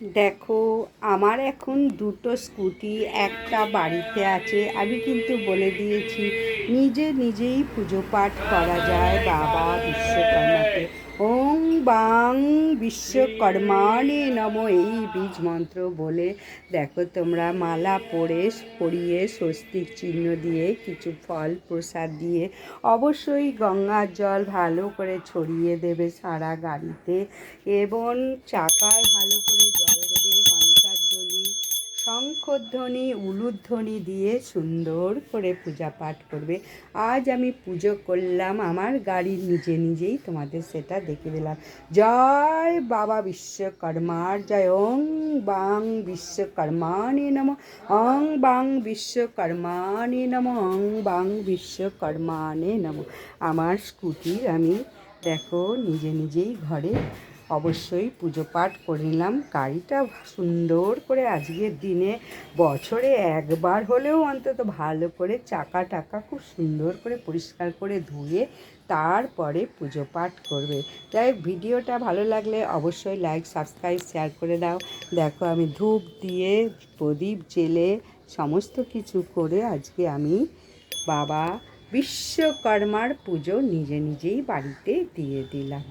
দেখো, আমার এখন দুটো স্কুটি, একটা বাড়িতে আছে। আমি কিন্তু বলে দিয়েছি, নিজে নিজেই পুজো পাঠ করা যায়, বাবা ওং বাং বিশ্বকর্মাণে নম, এই বীজ মন্ত্র বলে দেখো তোমরা মালা পরে পরিয়ে স্বস্তিক চিহ্ন দিয়ে কিছু ফল প্রসাদ দিয়ে অবশ্যই গঙ্গার জল ভালো করে ছড়িয়ে দেবে সারা গাড়িতে এবং চাকায় ভালো করে জল দেবে ঘণ্টার ধ্বনি। শঙ্খধ্বনি উলুধ্বনি দিয়ে সুন্দর করে পূজা পাঠ করবে। আজ আমি পুজো করলাম, আমার গাড়ি নিজে নিজেই তোমাদের সেটা দেখে দিলাম। জয় বাবা বিশ্বকর্মার, জয় ওং বাং বিশ্বকর্মাণে নম। অং বাং বিশ্বকর্মাণে নম অং বাং বিশ্বকর্মাণে নম। আমার স্কুটির আমি দেখো, নিজে নিজেই ঘরে অবশ্যই পুজো পাঠ করে নিলাম। গাড়িটা সুন্দর করে আজকের দিনে বছরে একবার হলেও অন্তত ভালো করে চাকা টাকা খুব সুন্দর করে পরিষ্কার করে ধুয়ে তারপরে পুজো পাঠ করবে। তাই ভিডিওটা ভালো লাগলে অবশ্যই লাইক সাবস্ক্রাইব শেয়ার করে দাও। দেখো আমি ধূপ দিয়ে প্রদীপ জেলে সমস্ত কিছু করে আজকে আমি বাবা বিশ্বকর্মার পুজো নিজে নিজেই বাড়িতে দিয়ে দিলাম।